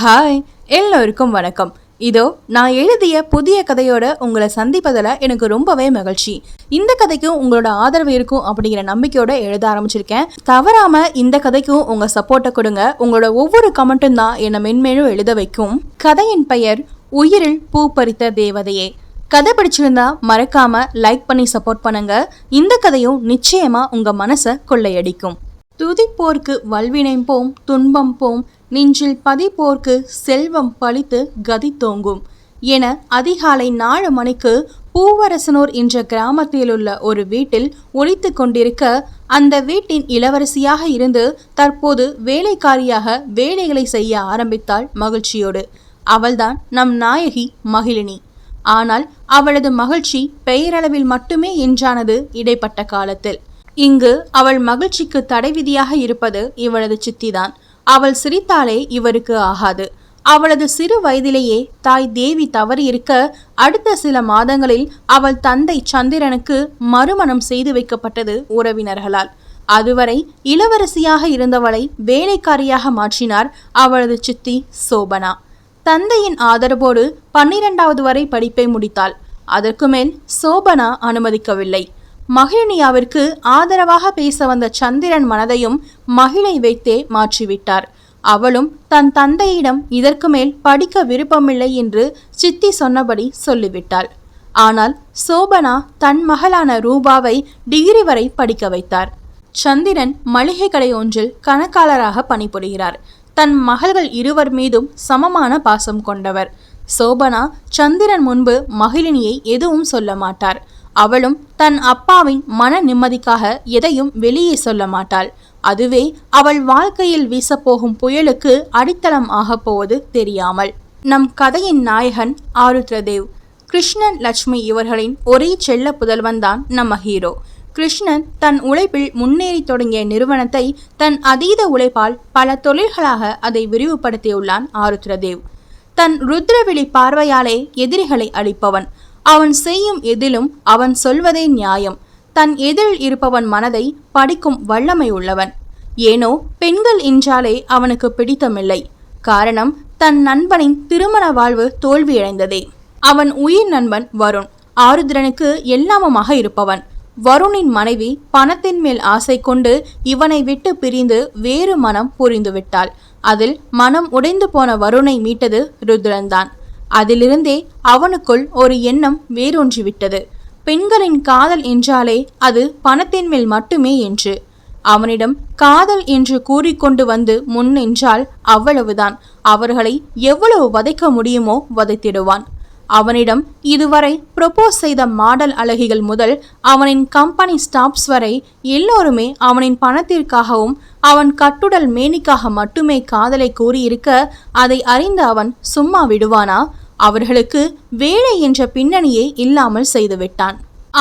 Hi எல்லோருக்கும் வணக்கம். இதோ நான் எழுதிய புதிய கதையோட உங்களை சந்திப்பதில் எனக்கு ரொம்பவே மகிழ்ச்சி. இந்த கதைக்கும் உங்களோட ஆதரவு இருக்கும் அப்படிங்கிற நம்பிக்கையோட எழுத ஆரம்பிச்சிருக்கேன். தவறாம இந்த கதைக்கும் உங்க சப்போர்ட்டை கொடுங்க. உங்களோட ஒவ்வொரு கமெண்ட்டும் தான் என்னை மென்மேலும் எழுத வைக்கும். கதையின் பெயர் உயிரில் பூ பறித்த தேவதையே. கதை பிடிச்சிருந்தா மறக்காம லைக் பண்ணி சப்போர்ட் பண்ணுங்க. இந்த கதையும் நிச்சயமா உங்க மனசை கொள்ளையடிக்கும். துதிப்போர்க்கு வல்வினை போம் துன்பம் போம் நெஞ்சில் பதிப்போர்க்கு செல்வம் பழித்து கதி தோங்கும். என அதிகாலை நாலு மணிக்கு பூவரசனூர் என்ற கிராமத்தில் உள்ள ஒரு வீட்டில் ஒழித்து கொண்டிருக்க அந்த வீட்டின் இளவரசியாக இருந்து தற்போது வேலைக்காரியாக வேலைகளை செய்ய ஆரம்பித்தாள் மகிழ்ச்சியோடு. அவள்தான் நம் நாயகி மகிழினி. ஆனால் அவளது மகிழ்ச்சி பெயரளவில் மட்டுமே என்றானது இடைப்பட்ட காலத்தில். இங்கு அவள் மகிழ்ச்சிக்கு தடை விதியாக இருப்பது இவளது சித்திதான். அவள் சிரித்தாலே இவருக்கு ஆகாது. அவளது சிறு வயதிலேயே தாய் தேவி தவறி இருக்க அடுத்த சில மாதங்களில் அவள் தந்தை சந்திரனுக்கு மறுமணம் செய்து வைக்கப்பட்டது உறவினர்களால். அதுவரை இளவரசியாக இருந்தவளை வேலைக்காரியாக மாற்றினார் அவளது சித்தி சோபனா. தந்தையின் ஆதரவோடு பன்னிரண்டாவது வரை படிப்பை முடித்தாள். அதற்கு மேல் சோபனா அனுமதிக்கவில்லை. மகிழினியாவிற்கு ஆதரவாக பேச வந்த சந்திரன் மனதையும் மகிழை வைத்தே மாற்றிவிட்டார். அவளும் தன் தந்தையிடம் இதற்கு மேல் படிக்க விருப்பமில்லை என்று சித்தி சொன்னபடி சொல்லிவிட்டாள். ஆனால் சோபனா தன் மகளான ரூபாவை டிகிரி வரை படிக்க வைத்தார். சந்திரன் மளிகை கடை ஒன்றில் கணக்காளராக பணிபுரிகிறார். தன் மகள்கள் இருவர் மீதும் சமமான பாசம் கொண்டவர். சோபனா சந்திரன் முன்பு மகிழினியை எதுவும் சொல்ல மாட்டார். அவளும் தன் அப்பாவின் மன நிம்மதிக்காக எதையும் வெளியே சொல்ல மாட்டாள். அதுவே அவள் வாழ்க்கையில் வீசப்போகும் புயலுக்கு அடித்தளம் ஆகப் போவது தெரியாமல். நம் கதையின் நாயகன் ஆருத்ரதேவ். கிருஷ்ணன் லட்சுமி இவர்களின் ஒரே செல்ல புதல்வன்தான் நம்ம ஹீரோ. கிருஷ்ணன் தன் உழைப்பில் முன்னேறி தொடங்கிய நிறுவனத்தை தன் அதீத உழைப்பால் பல தொழில்களாக அதை விரிவுபடுத்தியுள்ளான் ஆருத்ரதேவ். தன் ருத்ரவிழி பார்வையாலே எதிரிகளை அழிப்பவன். அவன் செய்யும் எதிலும் அவன் சொல்வதே நியாயம். தன் எதிரில் இருப்பவன் மனதை படிக்கும் வல்லமை உள்ளவன். ஏனோ பெண்கள் என்றாலே அவனுக்கு பிடித்தமில்லை. காரணம் தன் நண்பனின் திருமண வாழ்வு தோல்வியடைந்ததே. அவன் உயிர் நண்பன் வருண். ஆருத்ரனுக்கு எல்லாமமாக இருப்பவன். வருணின் மனைவி பணத்தின் மேல் ஆசை கொண்டு இவனை விட்டு பிரிந்து வேறு மனம் புரிந்துவிட்டாள். அதில் மனம் உடைந்து போன வருணை மீட்டது ருத்ரன்தான். அதிலிருந்தே அவனுக்குள் ஒரு எண்ணம் வேரூன்றிவிட்டது. பெண்களின் காதல் என்றாலே அது பணத்தின் மேல் மட்டுமே என்று. அவனிடம் காதல் என்று கூறிக்கொண்டு வந்து முன் நின்றால் அவ்வளவுதான். அவர்களை எவ்வளவு வதைக்க முடியுமோ வதைத்திடுவான். அவனிடம் இதுவரை ப்ரொபோஸ் செய்த மாடல் அழகிகள் முதல் அவனின் கம்பெனி ஸ்டாப்ஸ் வரை எல்லோருமே அவனின் பணத்திற்காகவும் அவன் கட்டுடல் மேனிக்காக மட்டுமே காதலை கூறியிருக்க அதை அறிந்த அவன் சும்மா விடுவானா? அவர்களுக்கு வேலை என்ற பின்னணியே இல்லாமல் செய்துவிட்டான்.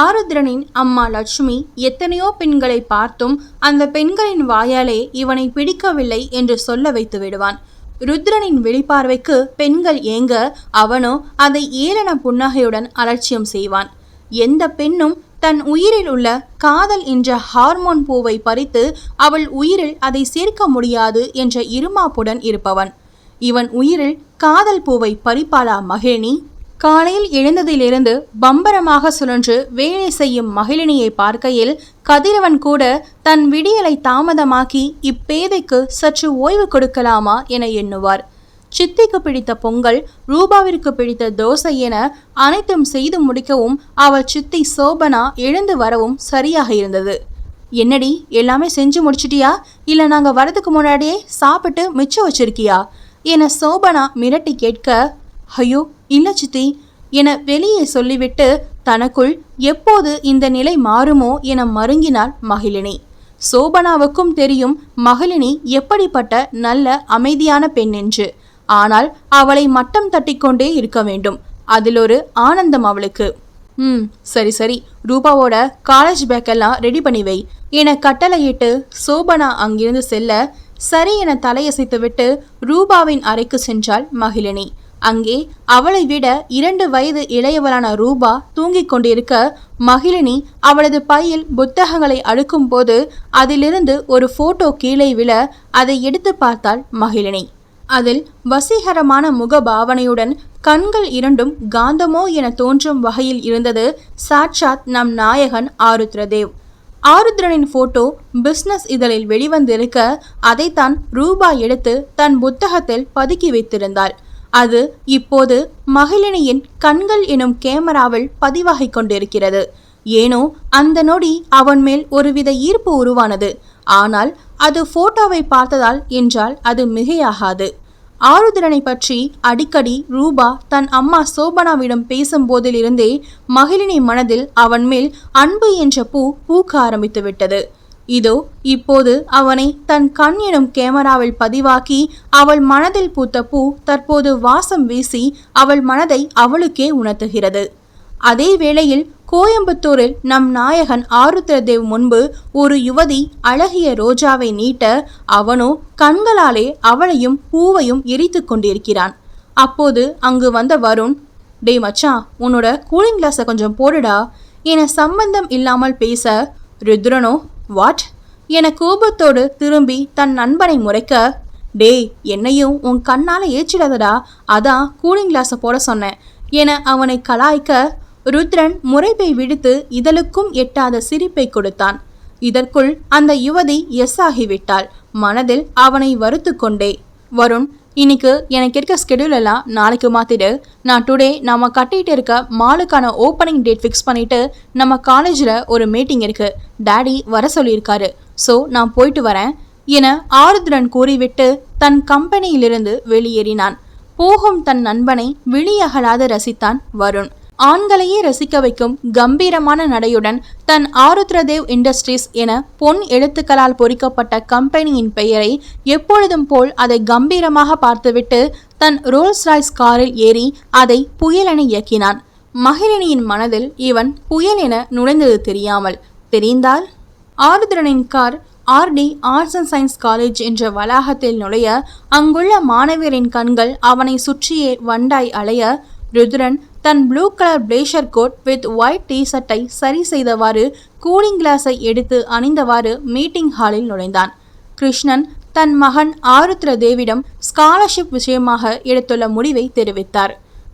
ஆருத்ரனின் அம்மா லட்சுமி எத்தனையோ பெண்களை பார்த்தும் அந்த பெண்களின் வாயாலே இவனை பிடிக்கவில்லை என்று சொல்ல வைத்து விடுவான். ருத்ரனின் வெளிப்பார்வைக்கு பெண்கள் ஏங்க அவனோ அதை ஏளன புன்னகையுடன் அலட்சியம் செய்வான். எந்த பெண்ணும் தன் உயிரில் உள்ள காதல் என்ற ஹார்மோன் பூவை பறித்து அவள் உயிரில் அதை சேர்க்க முடியாது என்ற இருமாப்புடன் இருப்பவன். இவன் உயிரில் காதல் பூவை பறிப்பாளா மகிழினி? காலையில் எழுந்ததிலிருந்து பம்பரமாக சுழன்று வேலை செய்யும் மகிழினியை பார்க்கையில் கதிரவன் கூட தன் விடியலை தாமதமாக்கி இப்பேதைக்கு சற்று ஓய்வு கொடுக்கலாமா என எண்ணுவார். சித்திக்கு பிடித்த பொங்கல் ரூபாவிற்கு பிடித்த தோசை என அனைத்தும் செய்து முடிக்கவும் அவள் சித்தி சோபனா எழுந்து வரவும் சரியாக இருந்தது. என்னடி எல்லாமே செஞ்சு முடிச்சிட்டியா? இல்லை நாங்கள் வரதுக்கு முன்னாடியே சாப்பிட்டு மிச்சம் வச்சிருக்கியா? என சோபனா மிரட்டி கேட்க ஐயோ இல்லை சித்தி என வெளியே சொல்லிவிட்டு தனக்குள் எப்போது இந்த நிலை மாறுமோ என மருங்கினாள் மகிழினி. சோபனாவுக்கும் தெரியும் மகிழினி எப்படிப்பட்ட நல்ல அமைதியான பெண் என்று. ஆனால் அவளை மட்டம் தட்டிக்கொண்டே இருக்க வேண்டும். அதில் ஒரு ஆனந்தம் அவளுக்கு. ம் சரி சரி. ரூபாவோட காலேஜ் பேக்கெல்லாம் ரெடி பண்ணி வை. என கட்டளையிட்டு சோபனா அங்கிருந்து செல்ல சரி என தலையசைத்துவிட்டு ரூபாவின் அறைக்கு சென்றாள் மகிழினி. அங்கே அவளை விட இரண்டு வயது இளையவளான ரூபா தூங்கிக் கொண்டிருக்க மகிழினி அவளது பையில் புத்தகங்களை அடுக்கும்போது அதிலிருந்து ஒரு போட்டோ கீழே விழ அதை எடுத்து பார்த்தாள் மகிழினி. அதில் வசீகரமான முகபாவனையுடன் கண்கள் இரண்டும் காந்தமோ என தோன்றும் வகையில் இருந்தது சாட்சாத் நம் நாயகன் ஆருத்ரதேவ். ஆருத்ரனின் போட்டோ பிஸ்னஸ் இதழில் வெளிவந்திருக்க அதைத்தான் ரூபா எடுத்து தன் புத்தகத்தில் பதுக்கி வைத்திருந்தாள். அது இப்போது மகிழினியின் கண்கள் எனும் கேமராவில் பதிவாகிக் கொண்டிருக்கிறது. ஏனோ அந்த நொடி அவன் மேல் ஒருவித ஈர்ப்பு உருவானது. ஆனால் அது போட்டோவை பார்த்ததால் என்றால் அது மிகையாகாது. ஆருத்ரனை பற்றி அடிக்கடி ரூபா தன் அம்மா சோபனாவிடம் பேசும் போதிலிருந்தே மகிழினி மனதில் அவன் மேல் அன்பு என்ற பூ பூக்க ஆரம்பித்து விட்டது இதோ இப்போது அவனை தன் கண் எனும் கேமராவில் பதிவாக்கி அவள் மனதில் பூத்த பூ தற்போது வாசம் வீசி அவள் மனதை அவளுக்கே உணர்த்துகிறது. அதே வேளையில் கோயம்புத்தூரில் நம் நாயகன் ஆருத்ரதேவ் முன்பு ஒரு யுவதி அழகிய ரோஜாவை நீட்ட அவனோ கண்களாலே அவளையும் பூவையும் எரித்து கொண்டிருக்கிறான். அப்போது அங்கு வந்த வருண் டேய் மச்சான் உன்னோட கூலிங் கிளாஸை கொஞ்சம் போடுடா. என சம்பந்தம் இல்லாமல் பேச ருத்ரனோ வாட்? என கோபத்தோடு திரும்பி தன் நண்பனை முறைக்க டேய் என்னையும் உன் கண்ணால ஏச்சிடாதடா அதான் கூலிங் கிளாஸை போட சொன்னேன் என அவனை கலாய்க்க ருத்ரன் முறைப்பை விடுத்து இதழுக்கும் எட்டாத சிரிப்பை கொடுத்தான். இதற்குள் அந்த யுவதி எஸ் ஆகிவிட்டாள். மனதில் அவனை வறுத்து கொண்டே வருண் இன்னைக்கு எனக்கு இருக்க ஸ்கெடியூல் எல்லாம் நாளைக்கு மாற்றிடு நான் டுடே நம்ம கட்டிட்டு இருக்க மாலுக்கான ஓப்பனிங் டேட் ஃபிக்ஸ் பண்ணிட்டு நம்ம காலேஜில் ஒரு மீட்டிங் இருக்கு. டேடி வர சொல்லியிருக்காரு. ஸோ நான் போயிட்டு வரேன் என ஆருத்ரன் கூறிவிட்டு தன் கம்பெனியிலிருந்து வெளியேறினான். போகும் தன் நண்பனை விழியகலாத ரசித்தான் வருண். ஆண்களையே ரசிக்க வைக்கும் கம்பீரமான நடையுடன் தன் ஆருத்ரதேவ் இண்டஸ்ட்ரீஸ் என பொன் எழுத்துக்களால் பொறிக்கப்பட்ட கம்பெனியின் பெயரை எப்பொழுதும் போல் அதை கம்பீரமாக பார்த்துவிட்டு தன் ரோல்ஸ் ராய்ஸ் காரில் ஏறி அதை புயலென இயக்கினான். மகிழினியின் மனதில் இவன் புயல் என நுழைந்தது தெரியாமல். தெரிந்தால்? ஆருத்ரனின் car RD arts and science college என்ற வளாகத்தில் நுழைய அங்குள்ள மாணவியரின் கண்கள் அவனை சுற்றியே வண்டாய் அலைய ருத்ரன் தன் blue colour blazer coat with white D ஷர்ட்டை சரி செய்தவாறு கூலிங் கிளாஸை எடுத்து அணிந்தவாறு மீட்டிங் ஹாலில் நுழைந்தான். கிருஷ்ணன் தன் மகன் ஆருத்ர தேவிடம் ஸ்காலர்ஷிப் விஷயமாக எடுத்துள்ள முடிவை தெரிவித்தார்.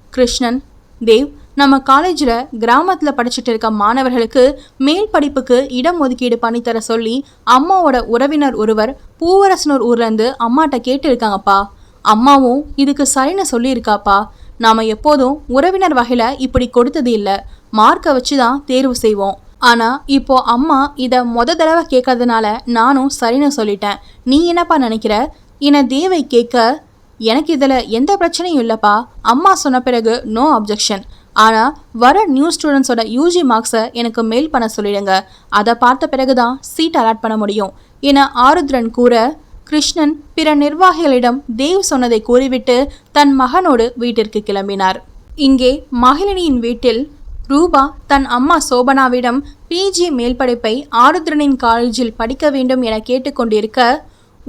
கிருஷ்ணன் தேவ் நம்ம காலேஜில் கிராமத்தில் படிச்சுட்டு இருக்க மாணவர்களுக்கு மேல் படிப்புக்கு இடம் ஒதுக்கீடு பண்ணித்தர சொல்லி அம்மாவோட உறவினர் ஒருவர் பூவரசனூர் ஊர்லேருந்து அம்மாட்ட கேட்டு இருக்காங்கப்பா. அம்மாவும் இதுக்கு சரின்னு சொல்லியிருக்காப்பா. நாம் எப்போதும் உறவினர் வகையில் இப்படி கொடுத்தது இல்லை. மார்க்கை வச்சு தான் தேர்வு செய்வோம். ஆனால் இப்போ அம்மா இதை மொத தடவை கேட்கறதுனால நானும் சரின்னு சொல்லிட்டேன். நீ என்னப்பா நினைக்கிற? என தேவை கேட்க எனக்கு இதில் எந்த பிரச்சனையும் இல்லைப்பா. அம்மா சொன்ன பிறகு நோ அப்ஜெக்ஷன் ஆனால் வர நியூ ஸ்டூடெண்ட்ஸோட யூஜி மார்க்ஸை எனக்கு மெயில் பண்ண சொல்லிடுங்க. அதை பார்த்த பிறகு தான் சீட் அலாட் பண்ண முடியும். என ஆருத்ரன் கூற கிருஷ்ணன் பிற நிர்வாகிகளிடம் தேவ் சொன்னதை கூறிவிட்டு தன் மகனோடு வீட்டிற்கு கிளம்பினார். இங்கே மகிழினியின் வீட்டில் ரூபா தன் அம்மா சோபனாவிடம் பிஜி மேல்படிப்பை ஆருத்ரனின் காலேஜில் படிக்க வேண்டும் என கேட்டுக்கொண்டிருக்க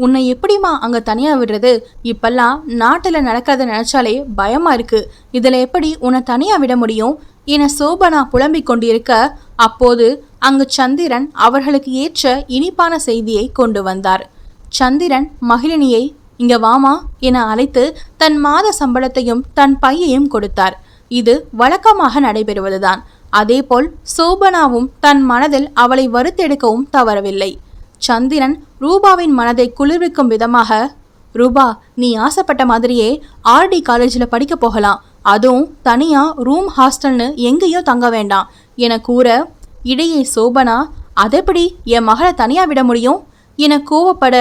உன்னை எப்படிமா அங்கே தனியாக விடுறது? இப்பெல்லாம் நாட்டில் நடக்கிறத நினச்சாலே பயமாக இருக்கு. இதில் எப்படி உன்னை தனியாக விட முடியும்? என சோபனா புலம்பிக் கொண்டிருக்க அப்போது அங்கு சந்திரன் அவர்களுக்கு ஏற்ற இனிப்பான செய்தியை கொண்டு வந்தார். சந்திரன் மகிழினியை இங்க வாமா என அழைத்து தன் மாத சம்பளத்தையும் தன் பையையும் கொடுத்தார். இது வழக்கமாக நடைபெறுவதுதான். அதேபோல் சோபனாவும் தன் மனதில் அவளை வருத்தெடுக்கவும் தவறவில்லை. சந்திரன் ரூபாவின் மனதை குளிர்விக்கும் விதமாக ரூபா நீ ஆசைப்பட்ட மாதிரியே ஆர்டி காலேஜில் படிக்க போகலாம். அதுவும் தனியாக ரூம் ஹாஸ்டல்னு எங்கேயோ தங்க வேண்டாம் என கூற இடையே சோபனா அதெப்படி என் மகளை தனியாக விட முடியும்? என கோவப்பட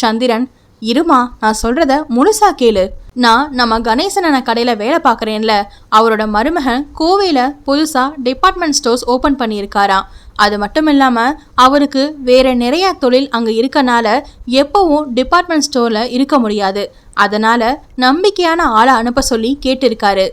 சந்திரன் இருமா நான் சொல்றத முழுசா கேளு. நான் நம்ம கணேசன கடையில் வேலை பார்க்குறேன்ல. அவரோட மருமகன் கோவையில் புதுசாக டிபார்ட்மெண்ட் ஸ்டோர்ஸ் ஓப்பன் பண்ணியிருக்காராம். அது மட்டும் இல்லாமல் அவருக்கு வேறு நிறைய தொழில் அங்கே இருக்கனால எப்பவும் டிபார்ட்மெண்ட் ஸ்டோரில் இருக்க முடியாது. அதனால் நம்பிக்கையான ஆளை அனுப்ப சொல்லி கேட்டிருக்காரு.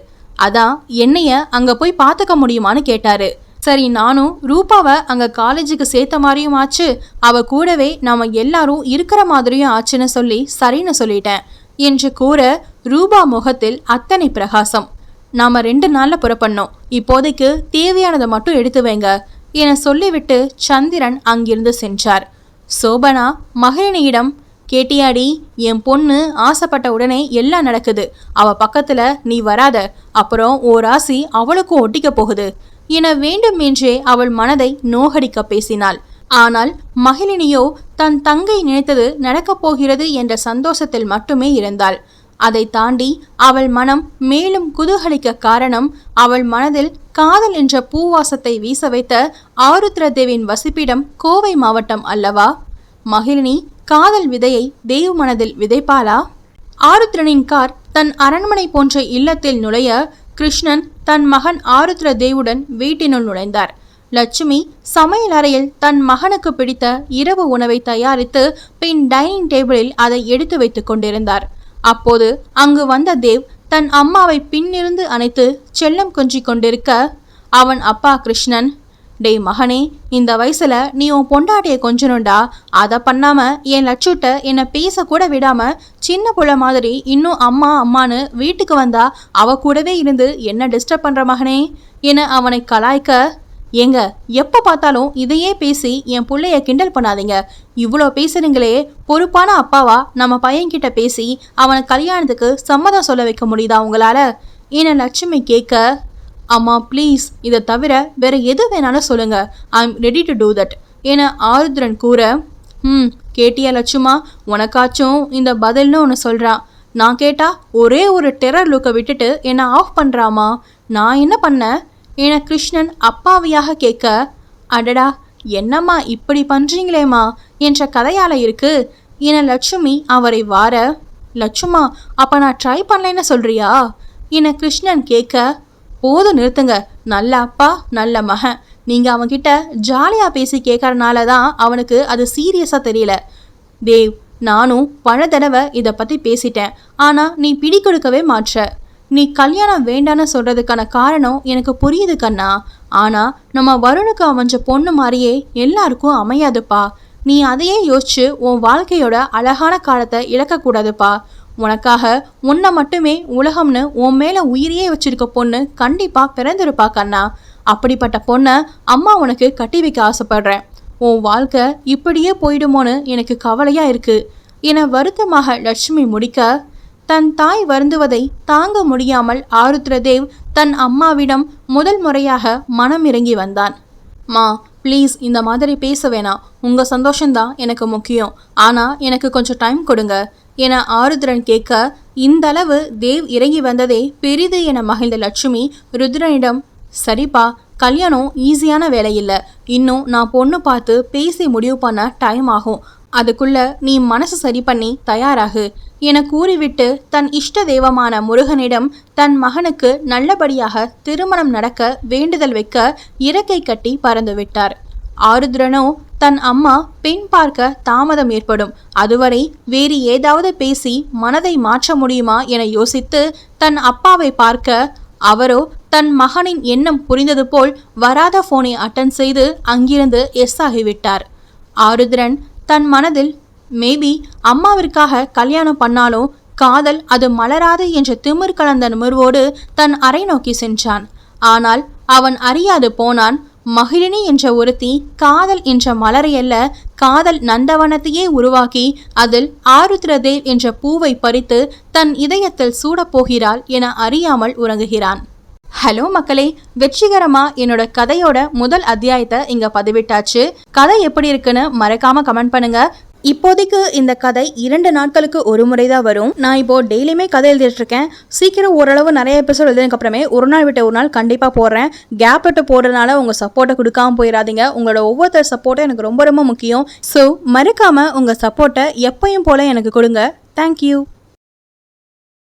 அதான் என்னைய அங்கே போய் பார்த்துக்க முடியுமான்னு கேட்டாரு. சரி நானும் ரூபாவை அங்கே காலேஜுக்கு சேர்த்த மாதிரியும் ஆச்சு. அவ கூடவே நம்ம எல்லாரும் இருக்கிற மாதிரியும் ஆச்சுன்னு சொல்லி சரின்னு சொல்லிட்டேன் என்று கூற ரூபா முகத்தில் அத்தனை பிரகாசம். நாம ரெண்டு நாளில் புறப்படணும். இப்போதைக்கு தேவையானதை மட்டும் எடுத்து வைங்க என சொல்லிவிட்டு சந்திரன் அங்கிருந்து சென்றார். சோபனா மகிழினியிடம் கேட்டியாடி என் பொண்ணு ஆசைப்பட்ட உடனே எல்லாம் நடக்குது. அவ பக்கத்துல நீ வராத. அப்புறம் ஓ ராசி அவளுக்கும் ஒட்டிக்க போகுது. என வேண்டுமென்றே அவள் மனதை நோகடிக்க பேசினாள். ஆனால் மகிழினியோ தன் தங்கை நினைத்தது நடக்கப் போகிறது என்ற சந்தோஷத்தில் மட்டுமே இருந்தாள். அதை தாண்டி அவள் மனம் மேலும் குதூகலிக்க காரணம் அவள் மனதில் காதல் என்ற பூவாசத்தை வீச வைத்த ஆருத்ர தேவின் வசிப்பிடம் கோவை மாவட்டம் அல்லவா? மகிழினி காதல் விதையை தேவ் மனதில் விதைப்பாளா? ஆருத்ரனின் கார் தன் அரண்மனை போன்ற இல்லத்தில் நுழைய கிருஷ்ணன் தன் மகன் ஆருத்ர தேவுடன் வீட்டினுள் நுழைந்தார். லட்சுமி சமையல் அறையில் தன் மகனுக்கு பிடித்த இரவு உணவை தயாரித்து பின் டைனிங் டேபிளில் அதை எடுத்து வைத்துக் கொண்டிருந்தார். அப்போது அங்கு வந்த தேவ் தன் அம்மாவை பின்னிருந்து அணைத்து செல்லம் கொஞ்சிக் கொண்டிருக்க அவன் அப்பா கிருஷ்ணன் டேய் மகனே இந்த வயசுல நீ உன் பொண்டாட்டிய கொஞ்சணும்டா. அதை பண்ணாம என் லட்சுட்ட என்னை பேச கூட விடாம சின்ன புள்ள மாதிரி இன்னும் அம்மா அம்மான்னு வீட்டுக்கு வந்தா அவ கூடவே இருந்து என்ன டிஸ்டர்ப் பண்ற மகனே? என அவனை கலாய்க்க ஏங்க எப்போ பார்த்தாலும் இதையே பேசி என் பிள்ளைய கிண்டல் பண்ணாதீங்க. இவ்வளோ பேசுறீங்களே பொறுப்பான அப்பாவா நம்ம பையன்கிட்ட பேசி அவனை கல்யாணத்துக்கு சம்மதம் சொல்ல வைக்க முடியுதா உங்களால? என லட்சுமி கேட்க அம்மா ப்ளீஸ் இதை தவிர வேற எது வேணாலும் சொல்லுங்க. I am ready to do that என ஆருத்ரன் கூற ம் கேட்டியா லட்சுமா? உனக்காச்சும் இந்த பதில்னு ஒன்று சொல்கிறான் நான் கேட்டால் ஒரே ஒரு டெரர் லுக்கை விட்டுட்டு என்னை ஆஃப் பண்ணுறாமா நான் என்ன பண்ணேன் என கிருஷ்ணன் அப்பாவியாக கேட்க அடடா என்னம்மா இப்படி பண்ணுறீங்களேம்மா என்ற கதையால் இருக்கு. என லட்சுமி அவரை வார லட்சுமா அப்போ நான் ட்ரை பண்ணலைன்னு சொல்கிறியா என கிருஷ்ணன் கேட்க போதும் நிறுத்துங்க. நல்ல அப்பா நல்ல மகன். நீங்கள் அவன்கிட்ட ஜாலியாக பேசி கேட்கறனால தான் அவனுக்கு அது சீரியஸாக தெரியல. தேவ் நானும் பல தடவை இதை பற்றி பேசிட்டேன். ஆனால் நீ பிடி கொடுக்கவே மாற்ற. நீ கல்யாணம் வேண்டான்னு சொல்கிறதுக்கான காரணம் எனக்கு புரியுது கண்ணா. ஆனால் நம்ம வருணுக்கு அமைஞ்ச பொண்ணு மாதிரியே எல்லாருக்கும் அமையாதுப்பா. நீ அதையே யோசிச்சு உன் வாழ்க்கையோட அழகான காலத்தை இழக்கக்கூடாதுப்பா. உனக்காக உன்னை மட்டுமே உலகம்னு உன் மேல உயிரையே வச்சிருக்க பொண்ணு கண்டிப்பா பிறந்திருப்பா கண்ணா. அப்படிப்பட்ட பொண்ணை அம்மா உனக்கு கட்டி வைக்க ஆசைப்படுறேன். உன் வாழ்க்கை இப்படியே போயிடுமோன்னு எனக்கு கவலையா இருக்கு. என வருத்தமாக லட்சுமி முடிக்க தன் தாய் வருந்துவதை தாங்க முடியாமல் ஆருத்ரதேவ் தன் அம்மாவிடம் முதல் முறையாக மனம் இறங்கி வந்தான். மா ப்ளீஸ் இந்த மாதிரி பேச வேணாம். உங்கள் சந்தோஷம்தான் எனக்கு முக்கியம். ஆனால் எனக்கு கொஞ்சம் டைம் கொடுங்க. என ஆருத்ரன் கேட்க இந்த அளவு தேவ் இறங்கி வந்ததே பெரிது என மகிழ்ந்த லட்சுமி ருத்ரனிடம் சரிப்பா கல்யாணம் ஈஸியான வேலை இல்லை இன்னும் நான் பொண்ணு பார்த்து பேசி முடிவு பண்ண டைம் ஆகும். அதுக்குள்ள நீ மனசு சரி பண்ணி தயாராகு என கூறிவிட்டு தன் இஷ்ட தெய்வமான முருகனிடம் தன் மகனுக்கு நல்லபடியாக திருமணம் நடக்க வேண்டுதல் வைக்க இறக்கை கட்டி பறந்துவிட்டார். ஆருத்ரனோ தன் அம்மா பெண் பார்க்க தாமதம் ஏற்படும். அதுவரை வேறு ஏதாவது பேசி மனதை மாற்ற முடியுமா என யோசித்து தன் அப்பாவை பார்க்க அவரோ தன் மகனின் எண்ணம் புரிந்தது போல் வராத போனை அட்டன் செய்து அங்கிருந்து எஸ் ஆகிவிட்டார். ஆருத்ரன் தன் மனதில் மேபி அம்மாவிற்காக கல்யாணம் பண்ணாலும் காதல் அது மலராது என்ற திமிர் கலந்த நிமிர்வோடு தன் அறை நோக்கி சென்றான். ஆனால் அவன் அறியாது போனான் மகிழினி என்ற ஒருத்தி காதல் என்ற மலரையல்ல காதல் நந்தவனத்தையே உருவாக்கி அதில் ஆருத்ரதேவ் என்ற பூவை பறித்து தன் இதயத்தில் சூடப்போகிறாள் என அறியாமல் உறங்குகிறான். ஹலோ மக்களே வெற்றிகரமா என்னோட கதையோட முதல் அத்தியாயத்தை இங்க பதிவிட்டாச்சு. கதை எப்படி இருக்குன்னு மறக்காம கமெண்ட் பண்ணுங்க. இப்போதைக்கு இந்த கதை இரண்டு நாட்களுக்கு ஒரு முறை தான் வரும். நான் இப்போ டெய்லியுமே கதை எழுதிட்டு இருக்கேன் சீக்கிரம் ஓரளவு நிறைய எபிசோட் எழுதினதுக்கு அப்புறமே ஒரு நாள் விட்டு ஒரு நாள் கண்டிப்பாக போடுறேன். கேப் விட்டு போடுறதுனால உங்கள் சப்போர்ட்டை கொடுக்காம போயிடாதீங்க உங்களோட ஒவ்வொருத்தர் சப்போர்ட்டும் எனக்கு ரொம்ப ரொம்ப முக்கியம். ஸோ மறக்காமல் உங்கள் சப்போர்ட்டை எப்பயும் போல் எனக்கு கொடுங்க. தேங்க்யூ